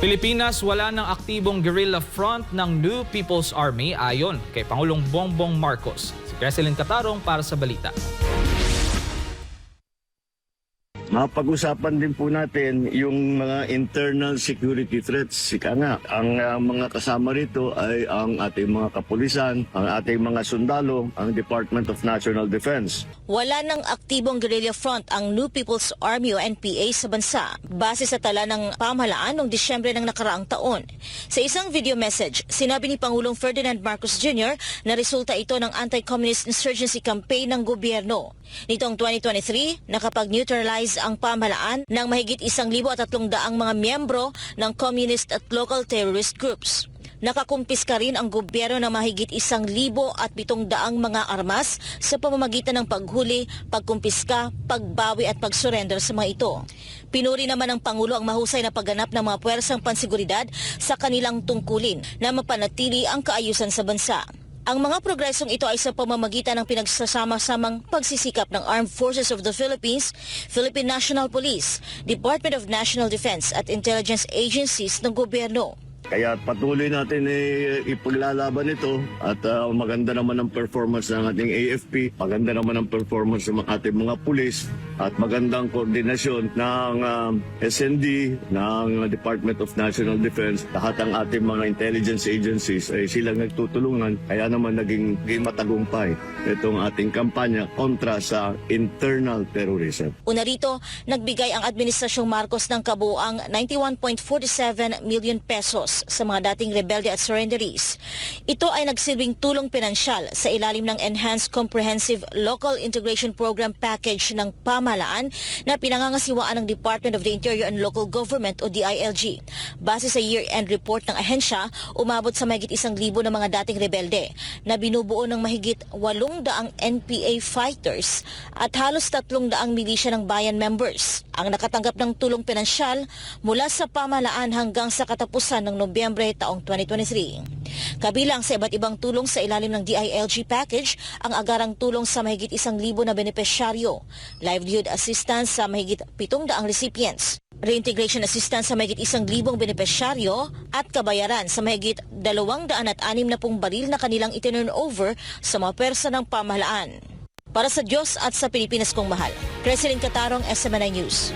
Pilipinas wala ng aktibong guerrilla front ng New People's Army ayon kay Pangulong Bongbong Marcos. Si Creselyn Catarong para sa balita. Mapag-usapan din po natin yung mga internal security threats. Sika nga, ang uh, mga kasama rito ay ang ating mga kapulisan, ang ating mga sundalo, ang Department of National Defense. Wala ng aktibong guerrilla front ang New People's Army o NPA sa bansa base sa tala ng pamahalaan noong Disyembre ng nakaraang taon. Sa isang video message, sinabi ni Pangulong Ferdinand Marcos Jr. na resulta ito ng anti-communist insurgency campaign ng gobyerno. Nitong 2023, nakapag-neutralize ang pamahalaan ng mahigit isang libo at tatlong daang mga miyembro ng communist at local terrorist groups. Nakakumpiska rin ang gobyerno ng mahigit isang libo at pitong daang mga armas sa pamamagitan ng paghuli, pagkumpiska, pagbawi at pagsurrender sa mga ito. Pinuri naman ng Pangulo ang mahusay na pagganap ng mga puwersang pansiguridad sa kanilang tungkulin na mapanatili ang kaayusan sa bansa. Ang mga progresong ito ay sa pamamagitan ng pinagsasama-samang pagsisikap ng Armed Forces of the Philippines, Philippine National Police, Department of National Defense at intelligence agencies ng gobyerno. Kaya patuloy natin eh, ipaglalaban ito at uh, maganda naman ang performance ng ating AFP, maganda naman ang performance ng ating mga pulis at magandang koordinasyon ng um, SND, ng Department of National Defense, lahat ng ating mga intelligence agencies ay silang nagtutulungan kaya naman naging, naging matagumpay itong ating kampanya kontra sa internal terrorism. Una rito, nagbigay ang Administrasyong Marcos ng kabuang 91.47 million pesos sa mga dating rebelde at surrenderies. Ito ay nagsilbing tulong pinansyal sa ilalim ng Enhanced Comprehensive Local Integration Program Package ng pamahalaan na pinangangasiwaan ng Department of the Interior and Local Government o DILG. Base sa year-end report ng ahensya, umabot sa mahigit isang libo ng mga dating rebelde na binubuo ng mahigit walong daang NPA fighters at halos tatlong daang milisya ng bayan members ang nakatanggap ng tulong pinansyal mula sa pamahalaan hanggang sa katapusan ng Nobyembre taong 2023. Kabilang sa iba't ibang tulong sa ilalim ng DILG package ang agarang tulong sa mahigit isang libo na benepisyaryo, livelihood assistance sa mahigit pitong daang recipients, reintegration assistance sa mahigit isang libong benepisyaryo at kabayaran sa mahigit dalawang daan at anim na pong baril na kanilang itinurn over sa mga persa ng pamahalaan. Para sa Diyos at sa Pilipinas kong mahal, President Katarong, SMNI News.